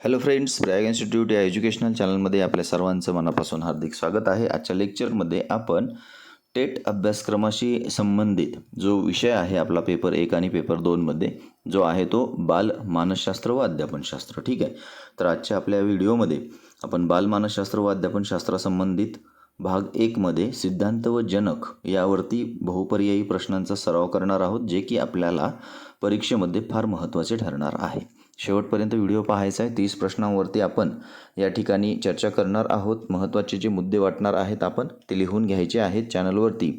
Hello friends Prayag institute या educational चॅनलमध्ये आपल्या सर्वांचं मनापासून हार्दिक स्वागत आहे. आजच्या लेक्चरमध्ये आपण टेट अभ्यासक्रमाशी संबंधित जो विषय आहे आपला पेपर एक आणि पेपर दोनमध्ये जो आहे तो बाल मानसशास्त्र व अध्यापनशास्त्र ठीक आहे? तर आजच्या आपल्या व्हिडिओमध्ये आपण बाल मानसशास्त्र व अध्यापनशास्त्रासंबंधित भाग एकमध्ये सिद्धांत व जनक यावरती बहुपर्यायी प्रश्नांचा सराव करणार आहोत जे की आपल्याला परीक्षेमध्ये फार महत्त्वाचे ठरणार आहे. शेवटपर्यंत व्हिडिओ पाहायचा आहे. तीस प्रश्नांवरती आपण या ठिकाणी चर्चा करणार आहोत. महत्त्वाचे जे मुद्दे वाटणार आहेत आपण ते लिहून घ्यायचे आहेत चॅनलवरती.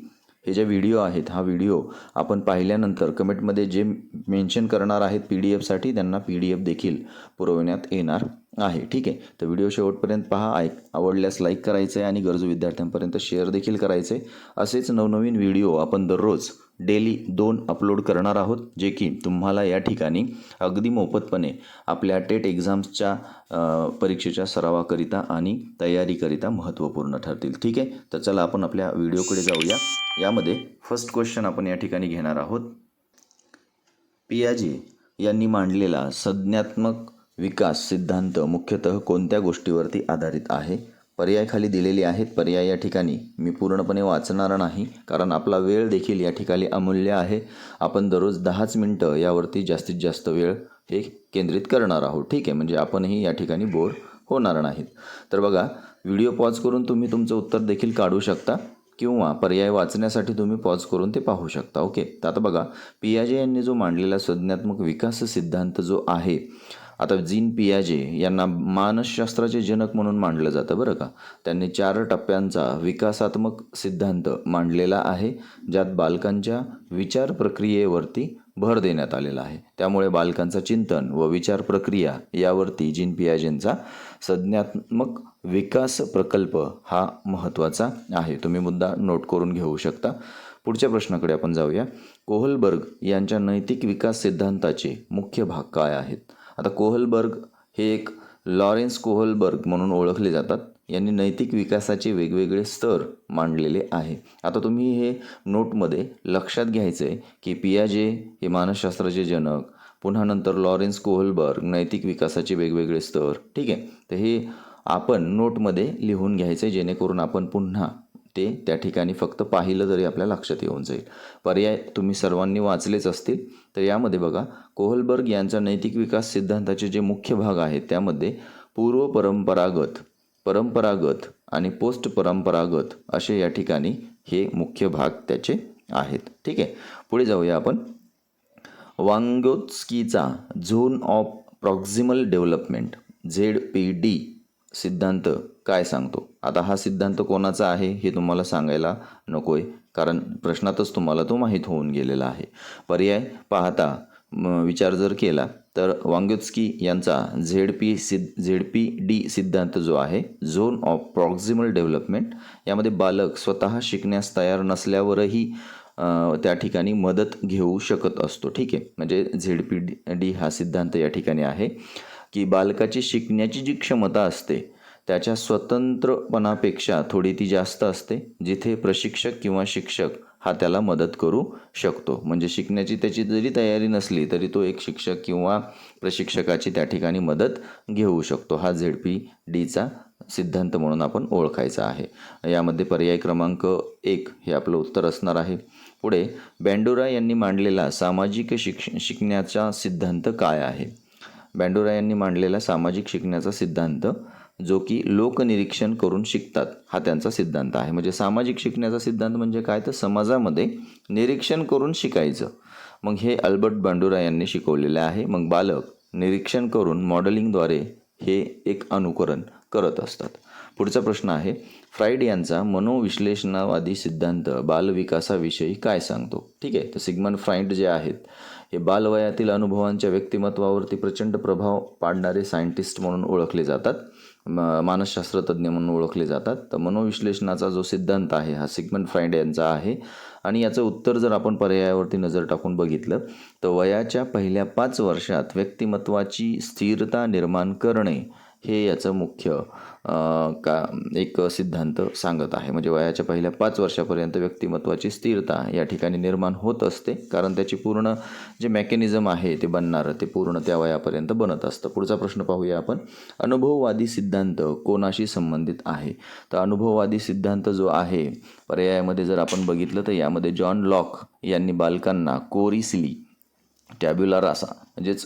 हे जे व्हिडिओ आहेत हा व्हिडिओ आपण पाहिल्यानंतर कमेंटमध्ये जे मेन्शन करणार आहेत पी डी एफसाठी त्यांना पी डी एफ देखील पुरवण्यात येणार. आहे. ठीक आहे. तर व्हिडिओ शेवटपर्यंत पहा. ऐक आवडल्यास लाईक करायचं आहे आणि गरजू विद्यार्थ्यांपर्यंत शेअर देखील करायचे आहे असेच नवनवीन व्हिडिओ आपण दररोज डेली दोन अपलोड करणार आहोत जे की तुम्हाला या ठिकाणी अगदी मोफतपणे आपल्या टेट एक्झाम्सच्या परीक्षेच्या सरावाकरिता आणि तयारीकरिता महत्त्वपूर्ण ठरतील. ठीक आहे? तर चला आपण आपल्या व्हिडिओकडे जाऊया. यामध्ये फर्स्ट क्वेश्चन आपण या ठिकाणी घेणार आहोत. पियाजी यांनी मांडलेला संज्ञात्मक विकास सिद्धांत मुख्यतः कोणत्या गोष्टीवरती आधारित आहे? पर्याय खाली दिलेले आहेत. पर्याय या ठिकाणी मी पूर्णपणे वाचणार नाही कारण आपला वेळ देखील या ठिकाणी अमूल्य आहे. आपण दररोज दहाच मिनटं यावरती जास्तीत जास्त वेळ हे केंद्रित करणार आहोत. ठीक आहे म्हणजे आपणही या ठिकाणी बोर होणार नाहीत. तर बघा व्हिडिओ पॉज करून तुम्ही तुमचं उत्तर देखील काढू शकता किंवा पर्याय वाचण्यासाठी तुम्ही पॉज करून ते पाहू शकता. ओके तर आता बघा पियाजे यांनी जो मांडलेला संज्ञात्मक विकास सिद्धांत जो आहे आता जीन पियाजे यांना मानसशास्त्राचे जनक म्हणून मांडलं जातं बरं का. त्यांनी चार टप्प्यांचा विकासात्मक सिद्धांत मांडलेला आहे ज्यात बालकांच्या विचार प्रक्रियेवरती भर देण्यात आलेला आहे. त्यामुळे बालकांचं चिंतन व विचार प्रक्रिया यावरती जीन पियाजेंचा संज्ञात्मक विकास प्रकल्प हा महत्त्वाचा आहे. तुम्ही मुद्दा नोट करून घेऊ शकता. पुढच्या प्रश्नाकडे आपण जाऊया. कोहलबर्ग यांच्या नैतिक विकास सिद्धांताचे मुख्य भाग काय आहेत? आता कोहलबर्ग हे एक लॉरेन्स कोहलबर्ग म्हणून ओळखले जातात. यांनी नैतिक विकासाचे वेगवेगळे स्तर मांडलेले आहे. आता तुम्ही हे नोटमध्ये लक्षात घ्यायचं आहे की पियाजे हे मानसशास्त्राचे जनक पुन्हा नंतर लॉरेन्स कोहलबर्ग नैतिक विकासाचे वेगवेगळे स्तर ठीक आहे? तर हे आपण नोटमध्ये लिहून घ्यायचं आहे जेणेकरून आपण पुन्हा ते त्या ठिकाणी फक्त पाहिलं तरी आपल्या लक्षात येऊन जाईल. पर्याय तुम्ही सर्वांनी वाचलेच असतील. तर यामध्ये बघा कोहलबर्ग यांचा नैतिक विकास सिद्धांताचे जे मुख्य भाग आहेत त्यामध्ये पूर्व परंपरागत परंपरागत आणि पोस्ट परंपरागत असे या ठिकाणी हे मुख्य भाग त्याचे आहेत. ठीक आहे? पुढे जाऊया आपण. वांगोत्स्कीचा zone of proximal development Z P D सिद्धांत काय सांगतो? आता हा सिद्धांत कोणाचा आहे हे तुम्हाला सांगायला नको आहे कारण प्रश्नातच तुम्हाला तो माहीत होऊन गेलेला आहे. पर्याय पाहता विचार जर केला तर वांगोत्स्की यांचा झेड पी सिद्ध झेड पी डी सिद्धांत जो आहे झोन ऑफ प्रॉक्झिमल डेव्हलपमेंट यामध्ये बालक स्वतः शिकण्यास तयार नसल्यावरही त्या ठिकाणी मदत घेऊ शकत असतो. ठीक आहे? म्हणजे झेड पी डी हा सिद्धांत या ठिकाणी आहे. की बालकाची शिकण्याची जी क्षमता असते त्याच्या स्वतंत्रपणापेक्षा थोडी ती जास्त असते जिथे प्रशिक्षक किंवा शिक्षक हा त्याला मदत करू शकतो. म्हणजे शिकण्याची त्याची जरी तयारी नसली तरी तो एक शिक्षक किंवा प्रशिक्षकाची त्या ठिकाणी मदत घेऊ शकतो. हा झेड पी डीचा सिद्धांत म्हणून आपण ओळखायचा आहे. यामध्ये पर्याय क्रमांक एक हे आपलं उत्तर असणार आहे. पुढे बँडोरा यांनी मांडलेला सामाजिक शिक्ष शिकण्याचा सिद्धांत काय आहे? बँडोरा यांनी मांडलेला सामाजिक शिकण्याचा सिद्धांत जो की लोकनिरीक्षण करून शिकतात हा त्यांचा सिद्धांत आहे. म्हणजे सामाजिक शिकण्याचा सिद्धांत म्हणजे काय? तर समाजामध्ये निरीक्षण करून शिकायचं. मग हे अल्बर्ट बांडुरा यांनी शिकवलेले आहे. मग बालक निरीक्षण करून मॉडेलिंगद्वारे हे एक अनुकरण करत असतात. पुढचा प्रश्न आहे फ्राईड यांचा मनोविश्लेषणावादी सिद्धांत बालविकासाविषयी काय सांगतो? ठीक आहे तर सिग्मन फ्राईड जे आहेत हे बालवयातील अनुभवांच्या व्यक्तिमत्वावरती प्रचंड प्रभाव पाडणारे सायंटिस्ट म्हणून ओळखले जातात म- मानसशास्त्रतज्ज्ञ म्हणून ओळखले जातात. तर मनोविश्लेषणाचा जो सिद्धांत आहे हा सिग्मंड फ्राईड यांचा आहे. आणि याचं उत्तर जर आपण पर्यायावरती नजर टाकून बघितलं तर वयाच्या पहिल्या पाच वर्षात व्यक्तिमत्वाची स्थिरता निर्माण करणे हे याचं मुख्य का एक सिद्धांत सांगत आहे. म्हणजे वयाच्या पहिल्या पाच वर्षापर्यंत व्यक्तिमत्वाची स्थिरता या ठिकाणी निर्माण होत असते. कारण त्याची पूर्ण जे मेकॅनिझम आहे ते बनणारं ते पूर्ण त्या वयापर्यंत बनत असतं. पुढचा प्रश्न पाहूया आपण. अनुभववादी सिद्धांत कोणाशी संबंधित आहे? तर अनुभववादी सिद्धांत जो आहे पर्यायामध्ये जर आपण बघितलं तर यामध्ये जॉन लॉक यांनी बालकांना कोरिसिली टॅब्युला रासा म्हणजेच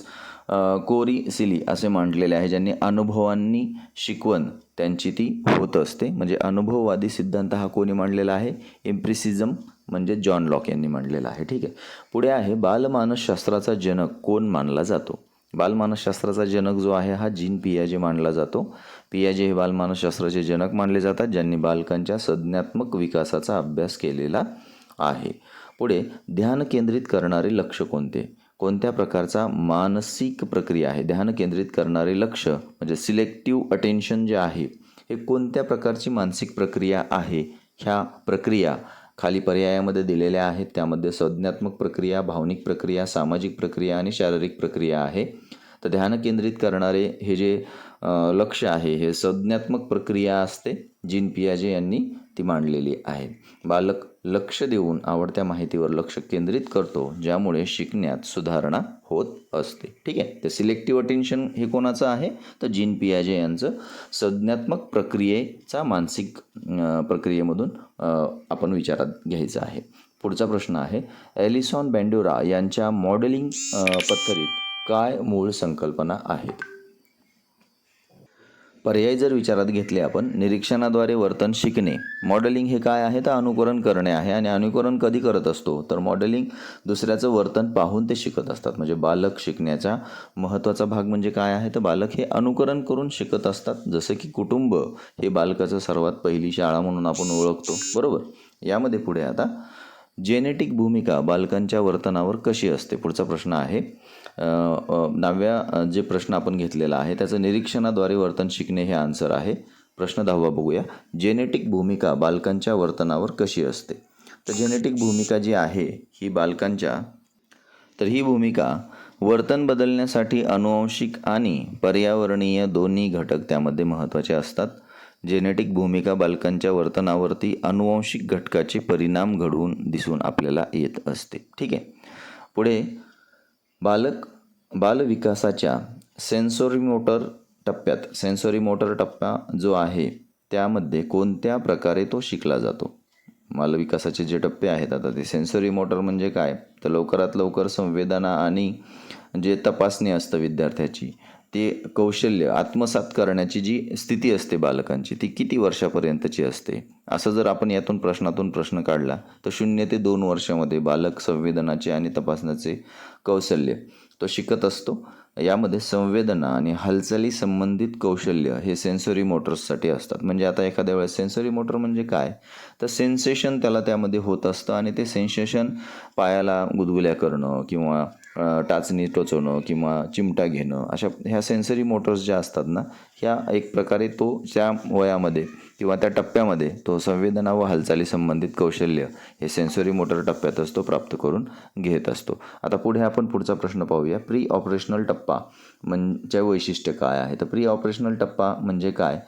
कोरी सिली असे मांडलेले आहे ज्यांनी अनुभवांनी शिकवण त्यांची ती होत असते. म्हणजे अनुभववादी सिद्धांत हा कोणी मांडलेला आहे? इम्प्रिसिझम म्हणजे जॉन लॉक यांनी मांडलेला आहे. ठीक आहे. पुढे आहे बालमानसशास्त्राचा जनक कोण मानला जातो? बालमानसशास्त्राचा जनक जो आहे हा जीन पियाजे मानला जातो. पियाजे हे बालमानसशास्त्राचे जनक मानले जातात ज्यांनी बालकांच्या संज्ञात्मक विकासाचा अभ्यास केलेला आहे. पुढे ध्यान केंद्रित करणारे लक्ष कोणते? कोणत्या प्रकारचा मानसिक प्रक्रिया आहे? ध्यान केंद्रित करणारे लक्ष म्हणजे सिलेक्टिव्ह अटेन्शन जे आहे हे कोणत्या प्रकारची मानसिक प्रक्रिया आहे? ह्या प्रक्रिया खाली पर्यायामध्ये दिलेल्या आहेत. त्यामध्ये संज्ञात्मक प्रक्रिया भावनिक प्रक्रिया सामाजिक प्रक्रिया आणि शारीरिक प्रक्रिया आहे. तर ध्यान केंद्रित करणारे हे जे लक्ष आहे हे संज्ञात्मक प्रक्रिया असते. जीन पियाजे यांनी ती मांडलेली आहे. बालक लक्ष देऊन आवडत्या माहितीवर लक्ष केंद्रित करतो ज्यामुळे शिकण्यात सुधारणा होत असते. ठीक आहे? तर सिलेक्टिव्ह अटेन्शन हे कोणाचं आहे? तर जीन पियाजे यांचं संज्ञात्मक प्रक्रियेचा मानसिक प्रक्रियेमधून आपण विचारात घ्यायचं आहे. पुढचा प्रश्न आहे एलिसॉन बँड्युरा यांच्या मॉडेलिंग पत्थरीत काय मूळ संकल्पना आहेत? पर्याय जर विचारात घेतले आपण निरीक्षणाद्वारे वर्तन शिकणे मॉडेलिंग हे काय आहे तर अनुकरण करणे आहे आणि अनुकरण कधी करत असतो? तर मॉडेलिंग दुसऱ्याचं वर्तन पाहून ते शिकत असतात. म्हणजे बालक शिकण्याचा महत्त्वाचा भाग म्हणजे काय आहे? तर बालक हे अनुकरण करून शिकत असतात. जसं की कुटुंब हे बालकाचं सर्वात पहिली शाळा म्हणून आपण ओळखतो. बरोबर? यामध्ये पुढे आता जेनेटिक भूमिका बालकांच्या वर्तनावर कशी असते? पुढचा प्रश्न आहे. नवव्या जे प्रश्न आपण घेतलेला आहे त्याचं निरीक्षणाद्वारे वर्तन शिकणे हे आन्सर आहे. प्रश्न दहावा बघूया. जेनेटिक भूमिका बालकांच्या वर्तनावर कशी असते? तर जेनेटिक भूमिका जी आहे ही बालकांच्या तर ही भूमिका वर्तन बदलण्यासाठी अनुवांशिक आणि पर्यावरणीय दोन्ही घटक त्यामध्ये महत्त्वाचे असतात. जेनेटिक भूमिका बालकांच्या वर्तनावरती अनुवांशिक घटकाचे परिणाम घडवून दिसून आपल्याला येत असते. ठीक आहे? पुढे बालक बालविकासाच्या सेन्सोरी मोटर टप्प्यात सेन्सोरी मोटर टप्पा जो आहे त्यामध्ये कोणत्या प्रकारे तो शिकला जातो? बालविकासाचे जे टप्पे आहेत आता ते सेन्सरी मोटर म्हणजे काय? तर लवकरात लवकर संवेदना आणि जे तपासणी असतं विद्यार्थ्याची ते कौशल्य आत्मसात करण्याची जी स्थिती असते बालकांची ती किती वर्षापर्यंतची असते? असं जर आपण यातून प्रश्नातून प्रश्न काढला तर शून्य ते दोन वर्षामध्ये बालक संवेदनाचे आणि तपासण्याचे कौशल्य तो शिकत असतो. यामध्ये संवेदना आणि हालचाली संबंधित कौशल्य हे सेन्सरी मोटर्ससाठी असतात. म्हणजे आता एखाद्या वेळेस सेन्सरी मोटर म्हणजे काय? तर सेन्सेशन त्याला त्यामध्ये होत असतं आणि ते सेन्सेशन पायाला गुदगुल्या करणं किंवा टाचणी टोचवणं किंवा चिमटा घेणं अशा ह्या सेन्सरी मोटर्स ज्या असतात ना ह्या एक प्रकारे तो त्या वयामध्ये किंवा त्या टप्प्यामध्ये तो संवेदना व हालचाली संबंधित कौशल्य हे सेन्सरी मोटर टप्प्यातच तो प्राप्त करून घेत असतो. आता पुढे आपण पुढचा प्रश्न पाहूया. प्री ऑपरेशनल टप्पा म्हणजे वैशिष्ट्य काय आहे? तर प्री ऑपरेशनल टप्पा म्हणजे काय?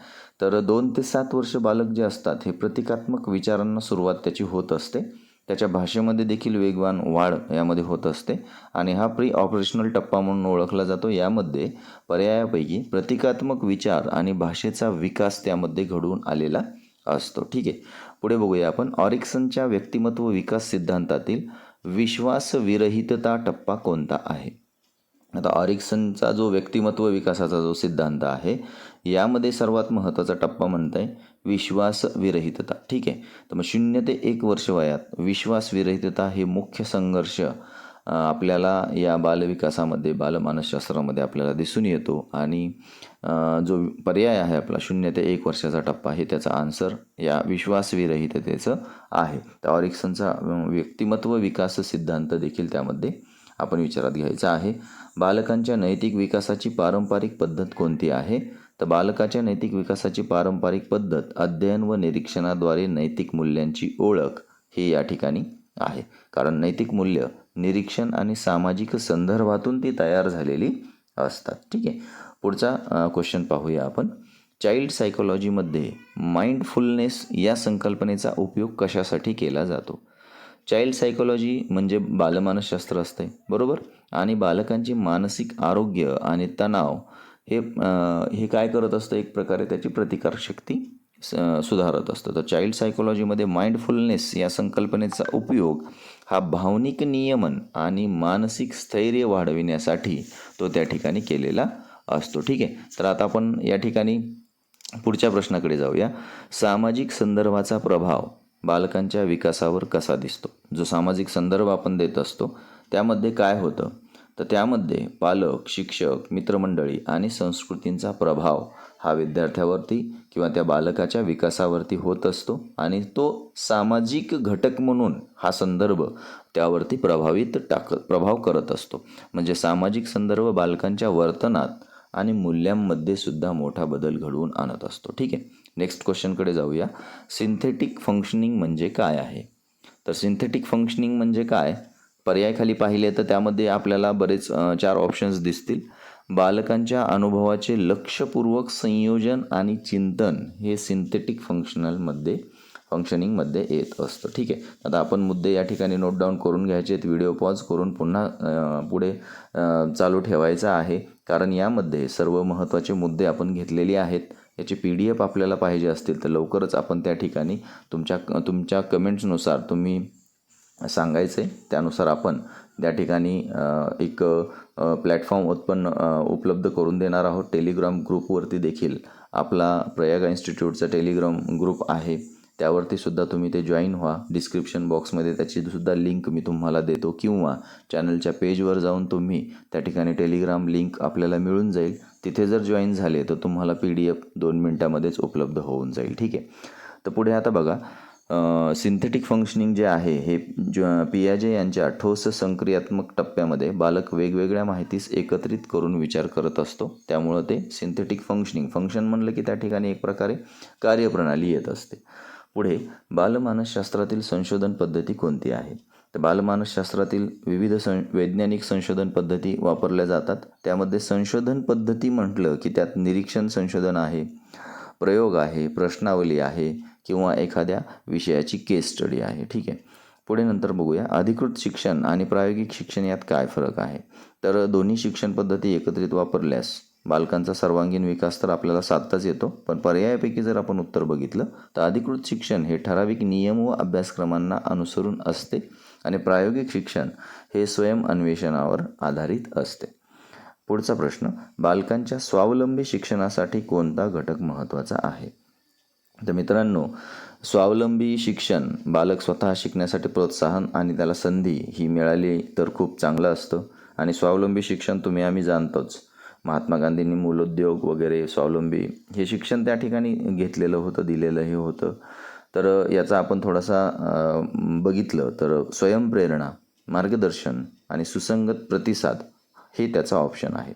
तर दोन ते सात वर्ष बालक जे असतात हे प्रतिकात्मक विचारांना सुरुवात त्याची होत असते. त्याच्या भाषेमध्ये देखील वेगवान वाढ यामध्ये होत असते आणि हा प्री ऑपरेशनल टप्पा म्हणून ओळखला जातो. यामध्ये पर्यायापैकी प्रतिकात्मक विचार आणि भाषेचा विकास त्यामध्ये घडून आलेला असतो. ठीक आहे. पुढे बघूया आपण. ऑरिक्सनच्या व्यक्तिमत्व विकास सिद्धांतातील विश्वासविरहितता टप्पा कोणता आहे? आता ऑरिक्सनचा जो व्यक्तिमत्व विकासाचा जो सिद्धांत आहे यामध्ये सर्वात महत्त्वाचा टप्पा म्हणत आहे विश्वासविरहितता. ठीक आहे? तर मग शून्य ते एक वर्ष वयात विश्वासविरहितता हे मुख्य संघर्ष आपल्याला या बालविकासामध्ये बालमानसशास्त्रामध्ये आपल्याला दिसून येतो आणि जो पर्याय आहे आपला शून्य ते एक वर्षाचा टप्पा हे त्याचा आन्सर या विश्वासविरहिततेचं आहे. तर ऑरिक्सनचा व्यक्तिमत्व विकास सिद्धांत देखील त्यामध्ये आपण विचारात घ्यायचा आहे. बालकांच्या नैतिक विकासाची पारंपरिक पद्धत कोणती आहे? तर बालकाच्या नैतिक विकासाची पारंपरिक पद्धत अध्ययन व निरीक्षणाद्वारे नैतिक मूल्यांची ओळख ही या ठिकाणी आहे. कारण नैतिक मूल्य निरीक्षण आणि सामाजिक संदर्भातून ती तयार झालेली असतात. ठीक आहे. पुढचा क्वेश्चन पाहूया आपण. चाइल्ड सायकोलॉजीमध्ये माइंडफुलनेस या संकल्पनेचा उपयोग कशासाठी केला जातो? चाइल्ड सायकोलॉजी म्हणजे बालमानसशास्त्र असते बरोबर? आणि बालकांचे मानसिक आरोग्य आणि तणाव हे हे काय करत असतं? एक प्रकारे त्याची प्रतिकारशक्ती स- सुधारत असतं. तर चाइल्ड सायकोलॉजीमध्ये माइंडफुलनेस या संकल्पनेचा उपयोग हा भावनिक नियमन आणि मानसिक स्थैर्य वाढविण्यासाठी तो त्या ठिकाणी केलेला असतो. ठीक आहे? तर आता आपण या ठिकाणी पुढच्या प्रश्नाकडे जाऊया. सामाजिक संदर्भाचा प्रभाव. बालकांच्या विकासावर कसा दिसतो? जो सामाजिक संदर्भ आपण देत असतो त्यामध्ये काय होतं? तर त्यामध्ये पालक शिक्षक मित्रमंडळी आणि संस्कृतींचा प्रभाव हा विद्यार्थ्यावरती किंवा त्या बालकाच्या विकासावरती होत असतो आणि तो सामाजिक घटक म्हणून हा संदर्भ त्यावरती प्रभावित टाक प्रभाव करत असतो. म्हणजे सामाजिक संदर्भ बालकांच्या वर्तनात आणि मूल्यांमध्ये सुद्धा मोठा बदल घडवून आणत असतो. ठीक आहे? नेक्स्ट क्वेश्चनकडे जाऊया. सिंथेटिक फंक्शनिंग म्हणजे काय आहे? तर सिंथेटिक फंक्शनिंग म्हणजे काय? पर्याय खाली पाहिले तर त्यामध्ये आपल्याला बरेच चार ऑप्शन्स दिसतील. बालकांच्या अनुभवाचे लक्षपूर्वक संयोजन आणि चिंतन हे सिंथेटिक फंक्शनलमध्ये फंक्शनिंगमध्ये येत असतं. ठीक आहे? आता आपण मुद्दे या ठिकाणी नोट डाऊन करून घ्यायचे आहेत व्हिडिओ पॉज करून पुन्हा पुढे चालू ठेवायचा आहे. कारण यामध्ये सर्व महत्त्वाचे मुद्दे आपण घेतलेले आहेत. याची पी डी एफ आपल्याला पाहिजे असतील तर लवकरच आपण त्या ठिकाणी तुमच्या तुमच्या कमेंट्सनुसार तुम्ही सांगायचे. त्यानुसार आपण त्या ठिकाणी एक प्लॅटफॉर्म उत्पन्न उपलब्ध करून देणार आहोत. टेलिग्राम ग्रुपवरती देखील आपला प्रयाग इन्स्टिट्यूटचा टेलिग्राम ग्रुप आहे. त्यावरती सुद्धा तुम्ही ते जॉईन व्हा. डिस्क्रिप्शन बॉक्समध्ये त्याची सुद्धा लिंक मी तुम्हाला देतो. किंवा चॅनलच्या पेजवर जाऊन तुम्ही त्या ठिकाणी टेलिग्राम लिंक आपल्याला मिळून जाईल. तिथे जर जॉईन झाले तर तुम्हाला पी डी एफ दोन मिनटामध्येच उपलब्ध होऊन जाईल. ठीक आहे? तर पुढे आता बघा. सिंथेटिक फंक्शनिंग जे आहे हे ज पियाजे यांच्या ठोस संक्रियात्मक टप्प्यामध्ये बालक वेगवेगळ्या माहितीस एकत्रित करून विचार करत असतो. त्यामुळं ते सिंथेटिक फंक्शनिंग फंक्शन म्हणलं की त्या ठिकाणी एक प्रकारे कार्यप्रणाली येत असते. पुढे बालमानसशास्त्रातील संशोधन पद्धती कोणती आहे? तर बालमानसशास्त्रातील विविध सं वैज्ञानिक संशोधन पद्धती वापरल्या जातात. त्यामध्ये संशोधन पद्धती म्हटलं की त्यात निरीक्षण संशोधन आहे प्रयोग आहे प्रश्नावली आहे किंवा एखाद्या विषयाची केस स्टडी आहे. ठीक आहे? पुढे नंतर बघूया. अधिकृत शिक्षण आणि प्रायोगिक शिक्षण यात काय फरक आहे? तर दोन्ही शिक्षण पद्धती एकत्रित वापरल्यास बालकांचा सर्वांगीण विकास तर आपल्याला साधताच येतो पण पर्यायापैकी जर आपण उत्तर बघितलं तर अधिकृत शिक्षण हे ठराविक नियम व अभ्यासक्रमांना अनुसरून असते आणि प्रायोगिक शिक्षण हे स्वयं अन्वेषणावर आधारित असते. पुढचा प्रश्न बालकांच्या स्वावलंबी शिक्षणासाठी कोणता घटक महत्त्वाचा आहे? तर मित्रांनो स्वावलंबी शिक्षण बालक स्वतः शिकण्यासाठी प्रोत्साहन आणि त्याला संधी ही मिळाली तर खूप चांगलं असतं. आणि स्वावलंबी शिक्षण तुम्ही आम्ही जाणतोच. महात्मा गांधींनी मूलोद्योग वगैरे स्वावलंबी हे शिक्षण त्या ठिकाणी घेतलेलं होतं दिलेलंही होतं. तर याचा आपण थोडासा बघितलं तर स्वयंप्रेरणा मार्गदर्शन आणि सुसंगत प्रतिसाद हे त्याचा ऑप्शन आहे.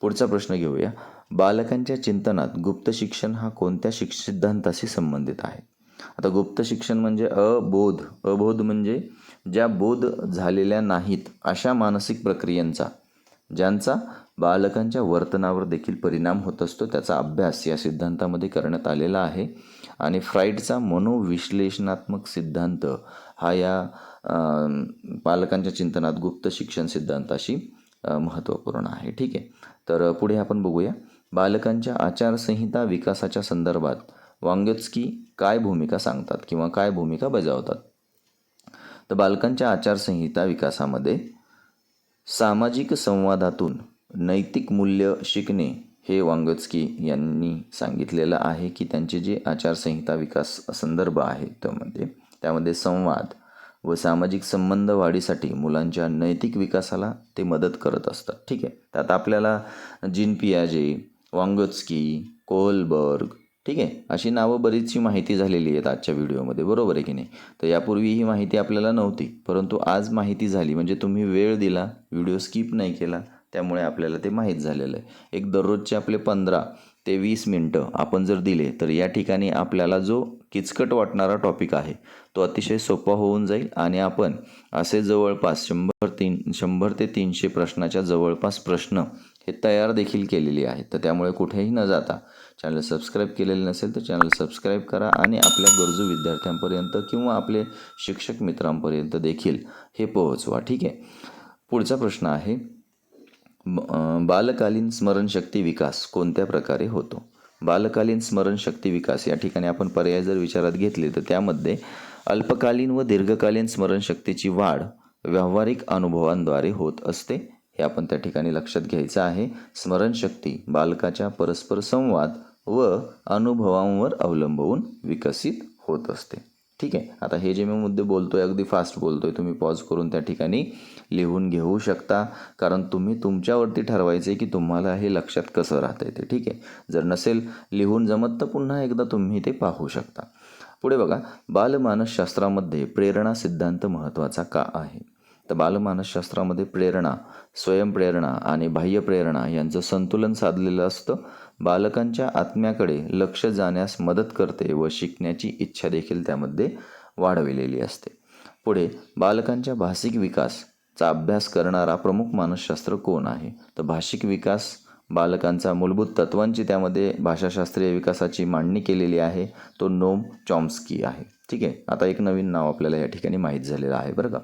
पुढचा प्रश्न घेऊया. बालकांच्या चिंतनात गुप्त शिक्षण हा कोणत्या शिक्ष सिद्धांताशी संबंधित आहे? आता गुप्त शिक्षण म्हणजे अबोध अबोध म्हणजे ज्या बोध झालेल्या नाहीत अशा मानसिक प्रक्रियांचा ज्यांचा बालकांच्या वर्तनावर देखील परिणाम होत असतो. त्याचा अभ्यास या सिद्धांतामध्ये करण्यात आलेला आहे. आणि फ्राईडचा मनोविश्लेषणात्मक सिद्धांत हा या पालकांच्या चिंतनात गुप्त शिक्षण सिद्धांताशी महत्त्वपूर्ण आहे. ठीक आहे. तर पुढे आपण बघूया. बालकांच्या आचारसंहिता विकासाच्या संदर्भात वांग्योत्स्की काय भूमिका सांगतात किंवा काय भूमिका बजावतात? तर बालकांच्या आचारसंहिता विकासामध्ये सामाजिक संवादातून नैतिक मूल्य शिकणे हे वांगत्स्की यांनी सांगितलेलं आहे की त्यांचे जे आचारसंहिता विकास संदर्भ आहे त्यामध्ये त्यामध्ये संवाद व सामाजिक संबंध वाढीसाठी मुलांच्या नैतिक विकासाला ते मदत करत असतात. ठीक आहे? त्यात आपल्याला जिन पियाजे वांगोत्स्की कोलबर्ग ठीक आहे? अशी नावं बरीचशी माहिती झालेली आहेत आजच्या व्हिडिओमध्ये. बरोबर आहे की नाही? तर यापूर्वी ही माहिती आपल्याला नव्हती परंतु आज माहिती झाली. म्हणजे तुम्ही वेळ दिला व्हिडिओ स्किप नाही केला त्यामुळे आपल्याला ते माहीत झालेलं आहे. एक दररोजचे आपले पंधरा ते वीस मिनटं आपण जर दिले तर या ठिकाणी आपल्याला जो किचकट वाटणारा टॉपिक आहे तो अतिशय सोपा होऊन जाईल आणि आपण असे जवळपास शंभर तीन शंभर ते तीनशे प्रश्नाच्या जवळपास प्रश्न हे तयार देखील केलेली आहेत. तर त्यामुळे कुठेही न जाता चॅनल सबस्क्राईब केलेले नसेल तर चॅनल सबस्क्राईब करा आणि आपल्या गरजू विद्यार्थ्यांपर्यंत किंवा आपले शिक्षक मित्रांपर्यंत देखील हे पोहोचवा. ठीक आहे? पुढचा प्रश्न आहे बालकालीन स्मरणशक्ती विकास कोणत्या प्रकारे होतो? बालकालीन स्मरणशक्ती विकास या ठिकाणी आपण पर्याय जर विचारात घेतले तर त्यामध्ये अल्पकालीन व दीर्घकालीन स्मरणशक्तीची वाढ व्यावहारिक अनुभवांद्वारे होत असते. हे आपण त्या ठिकाणी लक्षात घ्यायचं आहे. स्मरणशक्ती बालकाच्या परस्पर संवाद व अनुभवांवर अवलंबून विकसित होत असते. ठीक आहे? आता हे जे मी मुद्दे बोलतोय अगदी फास्ट बोलतो आहे तुम्ही पॉज करून त्या ठिकाणी लिहून घेऊ शकता. कारण तुम्ही तुमच्यावरती ठरवायचं आहे की तुम्हाला हे लक्षात कसं राहतंय ते ठीक आहे? जर नसेल लिहून जमत तर पुन्हा एकदा तुम्ही ते पाहू शकता. पुढे बघा बालमानसशास्त्रामध्ये प्रेरणा सिद्धांत महत्त्वाचा का आहे? तर बालमानसशास्त्रामध्ये प्रेरणा स्वयंप्रेरणा आणि बाह्य प्रेरणा यांचं संतुलन साधलेलं असतं. बालकांच्या आत्म्याकडे लक्ष जाण्यास मदत करते व शिकण्याची इच्छा देखील त्यामध्ये वाढविलेली असते. पुढे बालकांच्या भाषिक विकासचा अभ्यास करणारा प्रमुख मानसशास्त्र कोण आहे? तर भाषिक विकास बालकांचा मूलभूत तत्वांची त्यामध्ये भाषाशास्त्रीय विकासाची मांडणी केलेली आहे. तो नोम चॉम्स्की आहे. ठीक आहे? आता एक नवीन नाव आपल्याला या ठिकाणी माहीत झालेलं आहे बरं का?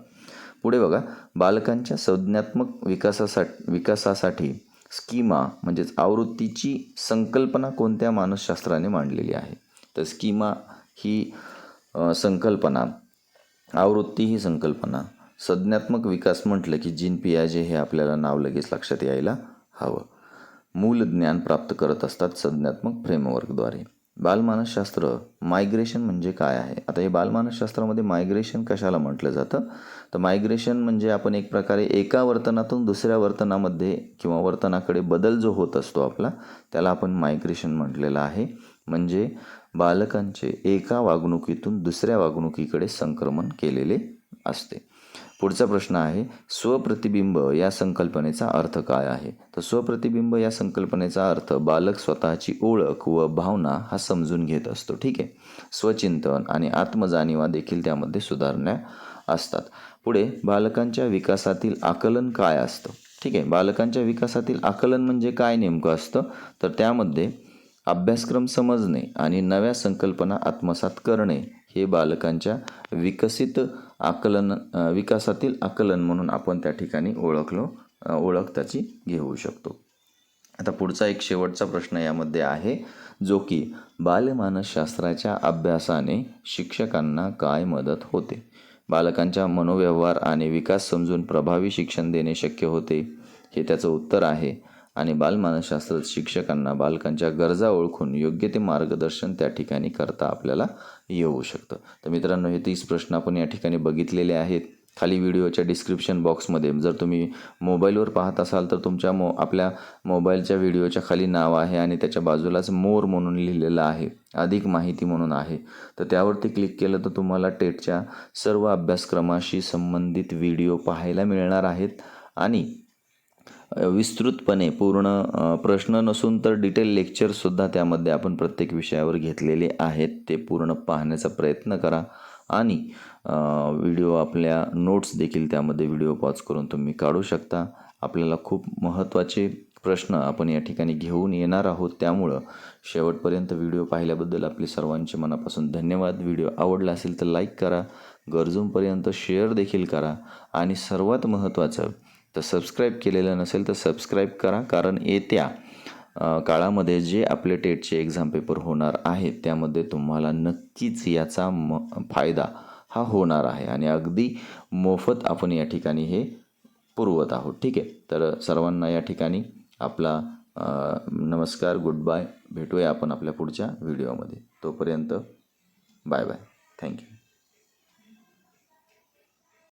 पुढे बघा बालकांच्या संज्ञात्मक विकासासाठी विकासासाठी स्कीमा म्हणजेच आवृत्तीची संकल्पना कोणत्या मानसशास्त्राने मांडलेली आहे? तर स्कीमा ही संकल्पना आवृत्ती ही संकल्पना संज्ञात्मक विकास म्हटलं की जीन पियाजे हे आपल्याला नाव लगेच लक्षात यायला हवं. मूल ज्ञान प्राप्त करत असतात संज्ञात्मक फ्रेमवर्कद्वारे बालमानसशास्त्र मायग्रेशन म्हणजे काय आहे? आता हे बालमानसशास्त्रामध्ये मायग्रेशन कशाला म्हटलं जातं? तर मायग्रेशन म्हणजे आपण एक प्रकारे एका वर्तनातून दुसऱ्या वर्तनामध्ये किंवा वर्तनाकडे बदल जो होत असतो आपला त्याला आपण मायग्रेशन म्हटलेलं आहे. म्हणजे बालकांचे एका वागणुकीतून दुसऱ्या वागणुकीकडे संक्रमण केलेले असते. पुढचा प्रश्न आहे स्वप्रतिबिंब या संकल्पनेचा अर्थ काय आहे? तर स्वप्रतिबिंब या संकल्पनेचा अर्थ बालक स्वतःची ओळख व भावना हा समजून घेत असतो ठीक आहे? स्वचिंतन आणि आत्मजाणीवा देखील त्यामध्ये सुधारण्या असतात. पुढे बालकांच्या विकासातील आकलन काय असतं? ठीक आहे बालकांच्या विकासातील आकलन म्हणजे काय नेमकं असतं? तर त्यामध्ये अभ्यासक्रम समजणे आणि नव्या संकल्पना आत्मसात करणे हे बालकांच्या विकसित आकलन विकासातील आकलन म्हणून आपण त्या ठिकाणी ओळखलो ओळख त्याची घेऊ शकतो. आता पुढचा एक शेवटचा प्रश्न यामध्ये आहे जो की बालमानसशास्त्राच्या अभ्यासाने शिक्षकांना काय मदत होते? बालकांच्या मनोव्यवहार आणि विकास समजून प्रभावी शिक्षण देणे शक्य होते? हे त्याचं उत्तर आहे. आणि बालमानसशास्त्र शिक्षकांना बालकांच्या गरजा ओळखून योग्य ते मार्गदर्शन त्या ठिकाणी करता आपल्याला येऊ शकतं. तर मित्रांनो हे तीस प्रश्न आपण या ठिकाणी बघितलेले आहेत. खाली व्हिडिओच्या डिस्क्रिप्शन बॉक्समध्ये जर तुम्ही मोबाईलवर पाहत असाल तर तुमच्या मो आपल्या मोबाईलच्या व्हिडिओच्या खाली नाव आहे आणि त्याच्या बाजूलाच मोर म्हणून लिहिलेलं आहे. अधिक माहिती म्हणून आहे. तर त्यावरती क्लिक केलं तर तुम्हाला टेटच्या सर्व अभ्यासक्रमाशी संबंधित व्हिडिओ पाहायला मिळणार आहेत. आणि विस्तृतपणे पूर्ण प्रश्न नसून तर डिटेल लेक्चरसुद्धा त्यामध्ये आपण प्रत्येक विषयावर घेतलेले आहेत. ते पूर्ण पाहण्याचा प्रयत्न करा. आणि व्हिडिओ आपल्या नोट्स देखील त्यामध्ये व्हिडिओ पॉज करून तुम्ही काढू शकता. आपल्याला खूप महत्त्वाचे प्रश्न आपण या ठिकाणी घेऊन येणार आहोत. त्यामुळं शेवटपर्यंत व्हिडिओ पाहिल्याबद्दल आपले सर्वांचे मनापासून धन्यवाद. व्हिडिओ आवडला असेल तर लाईक करा. गरजूंपर्यंत शेअर देखील करा. आणि सर्वात महत्त्वाचं तर सबस्क्राईब केलेलं नसेल तर सबस्क्राईब करा कारण येत्या काळामध्ये जे आपले टेटचे एक्झाम पेपर होणार आहेत त्यामध्ये तुम्हाला नक्कीच याचा म फायदा हा होणार आहे. आणि अगदी मोफत आपण या ठिकाणी हे पुरवत आहोत. ठीक आहे? तर सर्वांना या ठिकाणी आपला नमस्कार गुड बाय भेटूया आपण आपल्या पुढच्या व्हिडिओमध्ये तोपर्यंत बाय बाय थँक्यू